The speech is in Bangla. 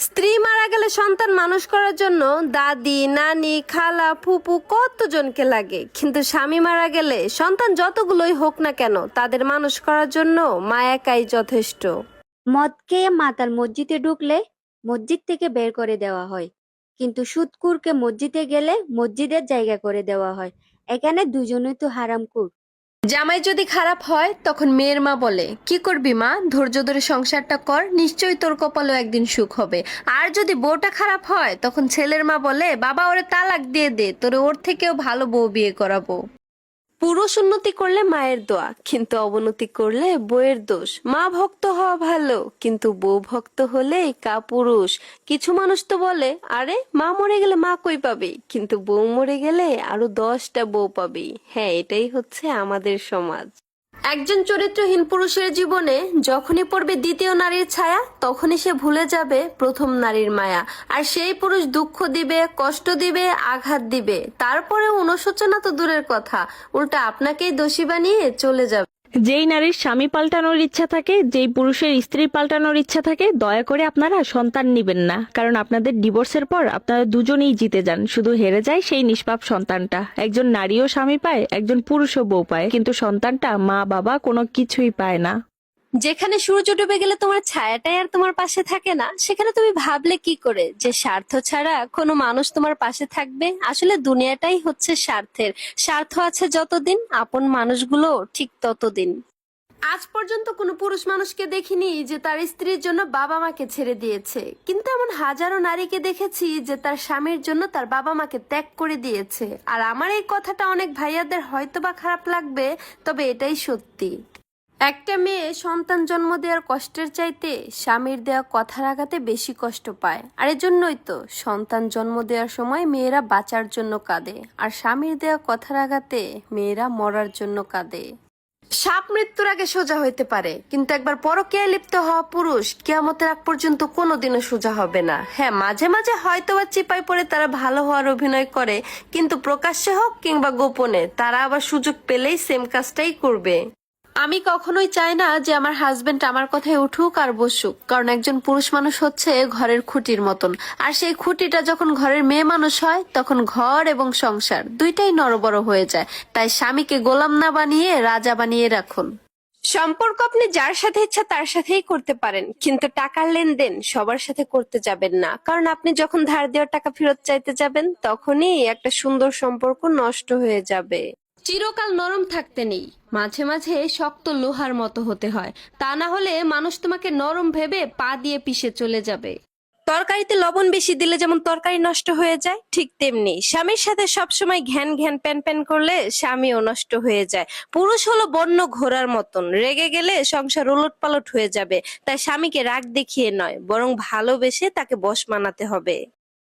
স্ত্রী মারা গেলে সন্তান মানুষ করার জন্য দাদি, নানি, খালা, ফুপু কতজনকে লাগে? কিন্তু স্বামী মারা গেলে সন্তান যতগুলোই হোক না কেন, তাদের মানুষ করার জন্য মা একাই যথেষ্ট। মদ খেয়ে মাতাল মসজিদে ঢুকলে মসজিদ থেকে বের করে দেওয়া হয়। কিন্তু সুদকুরকে মসজিদে গেলে মসজিদের জায়গা করে দেওয়া হয়। এখানে দুজনই তো হারামকুর জামাই যদি খারাপ হয়, তখন মেয়ের মা বলে, কি করবি মা? ধৈর্য ধরে সংসারটা কর, নিশ্চয়ই তোর কপালেও একদিন সুখ হবে। আর যদি বউটা খারাপ হয়, তখন ছেলের মা বলে, বাবা, ওরে তালাক দিয়ে দে, তোরে ওর থেকেও ভালো বউ বিয়ে করাবো। পুরুষ উন্নতি করলে মায়ের দোয়া, কিন্তু অবনতি করলে বইয়ের দোষ। মা ভক্ত হওয়া ভালো, কিন্তু বউ ভক্ত হলে কা পুরুষ। কিছু মানুষ তো বলে, আরে, মা মরে গেলে মা কই পাবে? কিন্তু বউ মরে গেলে আরও দশটা বউ পাবে হ্যাঁ এটাই হচ্ছে আমাদের সমাজ। একজন চরিত্রহীন পুরুষের জীবনে যখনই পড়বে দ্বিতীয় নারীর ছায়া, তখনই সে ভুলে যাবে প্রথম নারীর মায়া। আর সেই পুরুষ দুঃখ দিবে, কষ্ট দিবে, আঘাত দিবে। তারপরে অনুশোচনা তো দূরের কথা। উল্টা আপনাকেই দোষী বানিয়ে চলে যাবে। যেই নারীর স্বামী পাল্টানোর ইচ্ছা থাকে, যেই পুরুষের স্ত্রী পাল্টানোর ইচ্ছা থাকে, দয়া করে আপনারা সন্তান নিবেন না। কারণ আপনাদের ডিভোর্সের পর আপনারা দুজনেই জিতে যান। শুধু হেরে যায় সেই নিষ্পাপ সন্তানটা। একজন নারীও স্বামী পায়, একজন পুরুষও বউ পায়। কিন্তু সন্তানটা মা বাবা কোনো কিছুই পায় না। যেখানে সূর্য ডুবে গেলে তোমার ছায়াটাই আর তোমার পাশে থাকে না, সেখানে তুমি ভাবলে কি করে? যে স্বার্থ ছাড়া কোনো মানুষ তোমার পাশে থাকবে? আসলে দুনিয়াটাই হচ্ছে স্বার্থের। স্বার্থ আছে যতদিন, আপন মানুষগুলো ঠিক ততদিন। আজ পর্যন্ত কোনো পুরুষ মানুষকে দেখিনি যে তার স্ত্রীর জন্য বাবা মাকে ছেড়ে দিয়েছে। কিন্তু এমন হাজারো নারীকে দেখেছি যে তার স্বামীর জন্য তার বাবা মাকে ত্যাগ করে দিয়েছে। আর আমার এই কথাটা অনেক ভাইয়াদের হয়তো বা খারাপ লাগবে, তবে এটাই সত্যি। একটা মেয়ে সন্তান জন্ম দেওয়ার কষ্টের চাইতে স্বামীর দেওয়া কথার আঘাতে বেশি কষ্ট পায়। আর এজন্যই তো সন্তান জন্ম দেওয়ার সময় মেয়েরা বাঁচার জন্য কাঁদে, আর স্বামীর দেওয়া কথার আঘাতে মেয়েরা মরার জন্য কাঁদে। সাপ মৃত্যুর আগে সোজা হইতে পারে, কিন্তু একবার পরকীয়ায় লিপ্ত হওয়া পুরুষ কেয়ামতের আগ পর্যন্ত কোনোদিনও সোজা হবে না। হ্যাঁ মাঝে মাঝে হয়তো বা চিপাই পড়ে তারা ভালো হওয়ার অভিনয় করে, কিন্তু প্রকাশ্যে হোক কিংবা গোপনে, তারা আবার সুযোগ পেলেই সেম কাজটাই করবে। আমি কখনোই চাই না যে আমার হাজবেন্ড আমার কথায় উঠুক আর বসুক, কারণ একজন পুরুষ মানুষ হচ্ছে ঘরের খুঁটির মতন। আর সেই খুঁটিটা যখন ঘরের মেয়ে মানুষ হয়, তখন ঘর এবং সংসার দুইটাই নরবড় হয়ে যায়। তাই স্বামীকে গোলাম না বানিয়ে, রাজা বানিয়ে রাখুন। সম্পর্ক আপনি যার সাথে ইচ্ছা তার সাথেই করতে পারেন, কিন্তু টাকার লেনদেন সবার সাথে করতে যাবেন না। কারণ আপনি যখন ধার দেওয়ার টাকা ফেরত চাইতে যাবেন, তখনই একটা সুন্দর সম্পর্ক নষ্ট হয়ে যাবে। চিরকাল নরম থাকতে নেই। মাঝে মাঝে শক্ত লোহার মতো হতে হয়। তা না হলে মানুষ তোমাকে নরম ভেবে পা দিয়ে পিষে চলে যাবে। তরকারিতে লবণ বেশি দিলে যেমন তরকারি নষ্ট হয়ে যায়, ঠিক তেমনি স্বামীর সাথে সবসময় ঘ্যান ঘ্যান প্যান প্যান করলে স্বামীও নষ্ট হয়ে যায়। পুরুষ হলো বন্য ঘোড়ার মতন। রেগে গেলে সংসার উলট পালট হয়ে যাবে। তাই স্বামীকে রাগ দেখিয়ে নয়, বরং ভালোবেসে তাকে বশ মানাতে হবে।